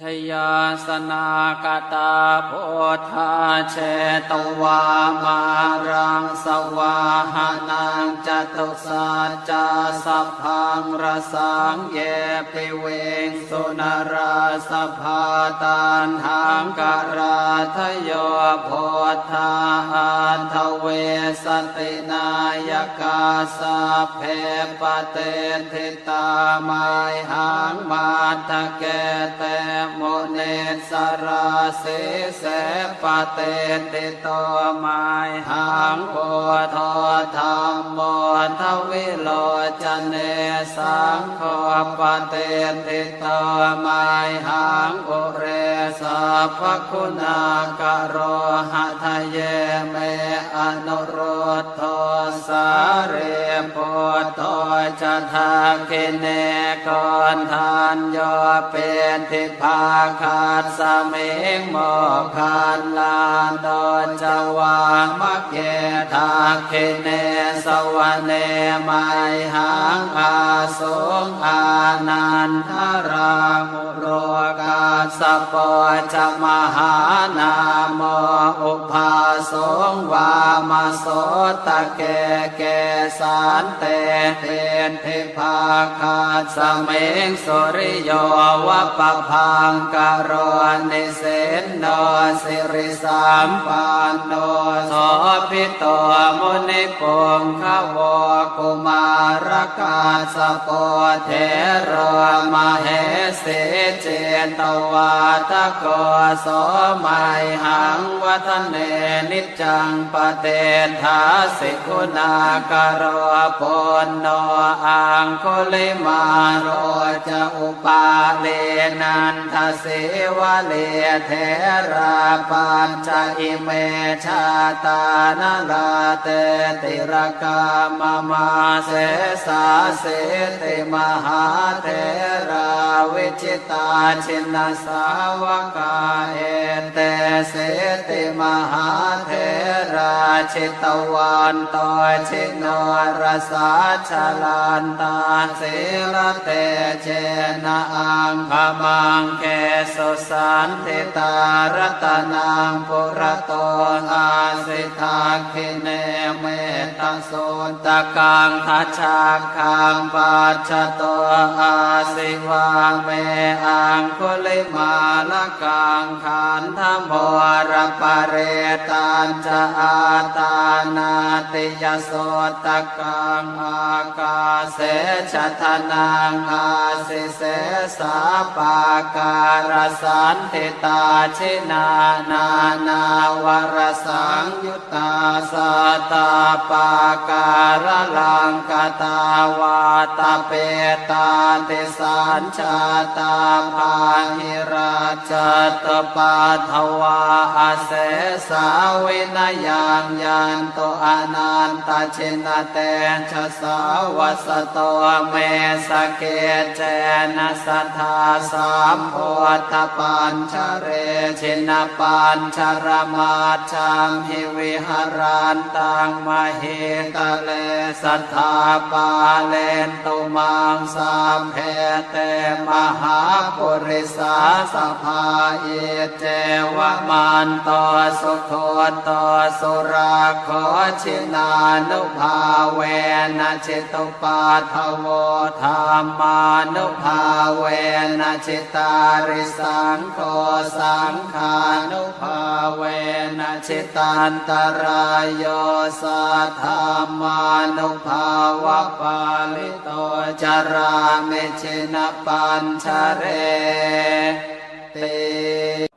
ชยาสนากตาโพธาเชตวามารังสวาหานังจตุสัจจสัพพังรสังเยปิเวงสุนราสภาตันหังการาทโยโพธาอันทเวสตินายกาสัพเพปเตทิตามายหังมาทะเกเตมเนสราเสเสปเตติโตมายหังโพทธรรมโมทวิโลจเน สังโฆปเตติโตมายหังอุเรสัพคุณากโรหะทะเยเมอนุโรธโทสาเรโพโตจะทาคิเนกอนทานโยเป็นทิพาคาสเมงโมคันลานดนจวามะเกทาคิเนสวเนไมหังอาสงอานันทรามุโรกา สปอจมหานามอุปาสงวามาโสตะเกเกสานเตเปนเทพาคาสเมงสุริโยวะปะพังกโรนิเสนโนสิริสามปันโนโสพิโตมุนิปงขวกุมารกาสปเทโรมเหสีเจตววาตะโกโสมัยหังวัฒเนนิจังปเตทาสิกุณากโรปนโนอังคุลิมาโรจะอุปาเลนันทเสวะเลเทราปัญจอิเมชาตานาลาเตติรกามมาเสสาเสติมหาเทรา วิจิตาชินสาวกาเอเตเสติมหาเทราชิตวันตชิโนรสาชลานตาเสรเตเจนะอังขมังเกสุสันติตารตนังปุระโตอาสิทาคิเนเมตโสตะกังทัชชาคังปัจจโตอาสิวาเมอังคุลิมาลกังขันธโมรปเรตันจะอาตานาติยโสตกังอากาเสชะทนังอาสิเสสาปาการสันติตาชินานานาวรสังยุตตาสตาปาการลังกตาวาตาเปตาติสัญชาตาภาหิราชตปาทวาอาเสสาวินยังยันโตอนันตชินเตชะสาวสโตเมสเกเจนะสัทธาสามโพธปัญชเรชินปัญชรมาชังหิวิหารันตังมหิตะเลสัทธาปาเลนตุมังสามเพเตมหาปุริสาสภาเอเจวะมันตสุโคโตสุราโคชินานุภาเวนะจิตุปาทโวธรรมานุภาเวนะจิตาริสังโฆสังขานุภาเว นะชิตันตรายโยสัทธามานุภาวะปาลิโตจาราเมชินปัญชเรเต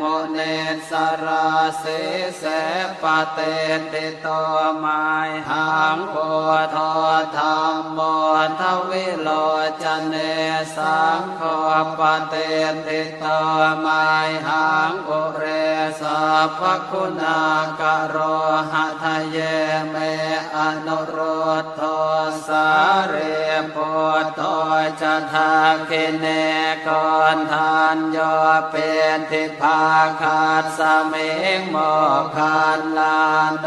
มเนสราเสเสปะเตติโตไมหังโพธธรรมโมทวิโลจเนสังโฆปะเตติโตไมหังอุเรสัพคุณากโรหะทะเยเมอนุโรธโทสาเรโพโตจะทาคิเนกอนทานโยเป็นทิพาคาดสมิงโมคันลาโด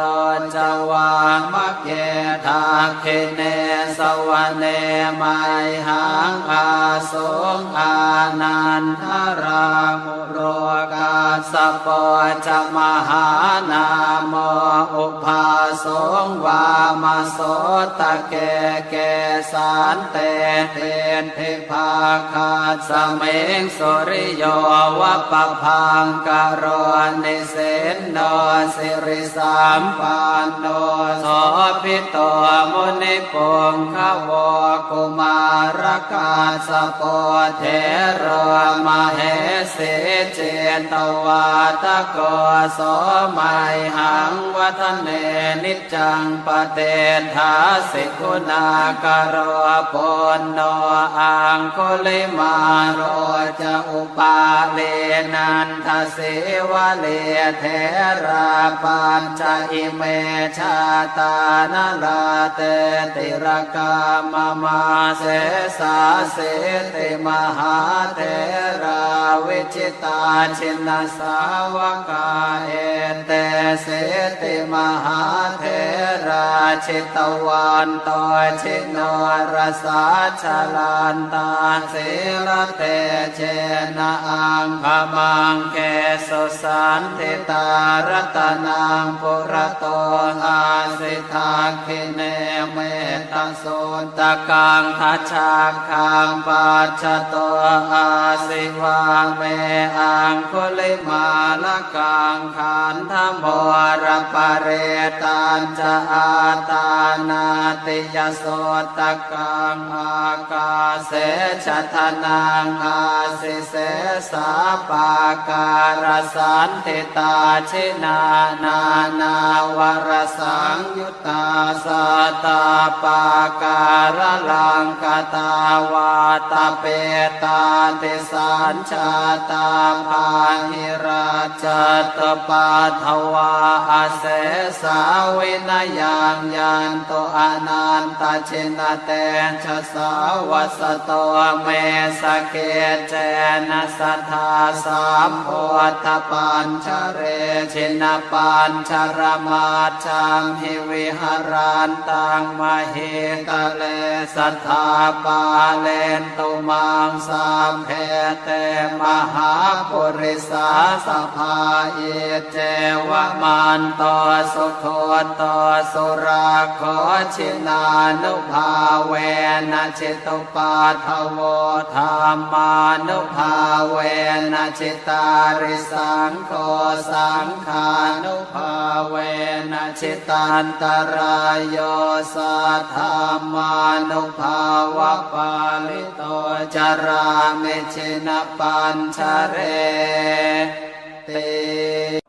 จวามะเกทาเคเนสวเนไมหังอาสงอานันทรามุโรกาสปอจมหานามอุปาสงวามาโสตะเกเกสานเตเทนเทพาคาสเมงสุริโยวะปะพังกโรนิเสนโนสิริสามปันโนโสพิโตมุนิปงขวกุมารกาสปเทโรมาเหสีเจตวาตะโกโสมัยหังวัฒเนนิจจังปเตทาสิกุณากโรปนโนอังคุลิมาโรจะอุปาเลนันทเสวเลเทราปัญจอิเมชาตานลาเตติรกามมาเสสาเสติมหาเทราวิจิตาชินสาวกาเอต เสติมหาเทราชิตวันตชิโนรสาชลานตาเสรเตเจนะอังขมังเกสุสันติตารตนังปุระโตอาสิทาคิเน เมตโสตะกังทัชาคังปัจจโตอาสิวาเมอังคุลิมาลกังขันธโมรปะเรตันจะอาตานาติยโสตะกังอากาเสชะทนังอาสิเสสาปาการสันติตาชินานานาวรสังยุตตาสตาปาการลังกตาวาตาเปตาติสัญชาตาภาหิราชตปาทวาอาเสสาวินยังยันโตอนันตชินเตชะสาวสโตเมสเกเจนะสัทธาสามโพธปัญชเรชินปัญชรมาชังหิวิหารันตังมเหกะเลสัทธาปาเลนตุมังสามเพเตมหาปุริสาสภาเอเจวะมันตสุโคโตสุราโคชินานุภาเวนะจิตุปาทโวธรรมานุภาเวนะจิตาริสังโฆสังขานุภาเวนะจิตันตรายโยสัทธามานุภาวะปาลิโตจารามิชินปัญชเรเต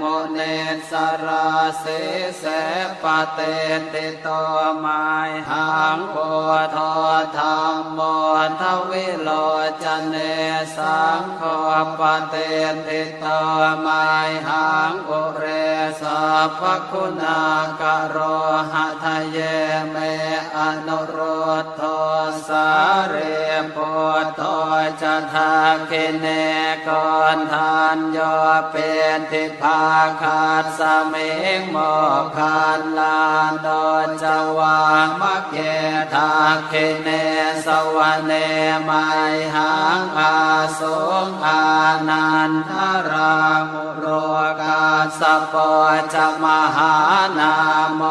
มเนสราเสเสปะเตติโตไมหังโพธธรรมโมทวิโลจเนสังโฆปะเตติโตไมหังอุเรสัพคุณากโรหะทะเยเมอนุโรธโทสาเรโพโตจทาคิเนกอนทานโยเป็นทิพาคาสเมงโมคันลานโดจวามะเกทาเคเนสวเนไมหังอาสงอานันทรามุโรกาสปอจมหานาม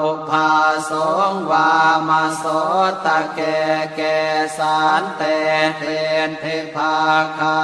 อุปาสงวามาโสตะเกเกสานเตเตนทิภาคา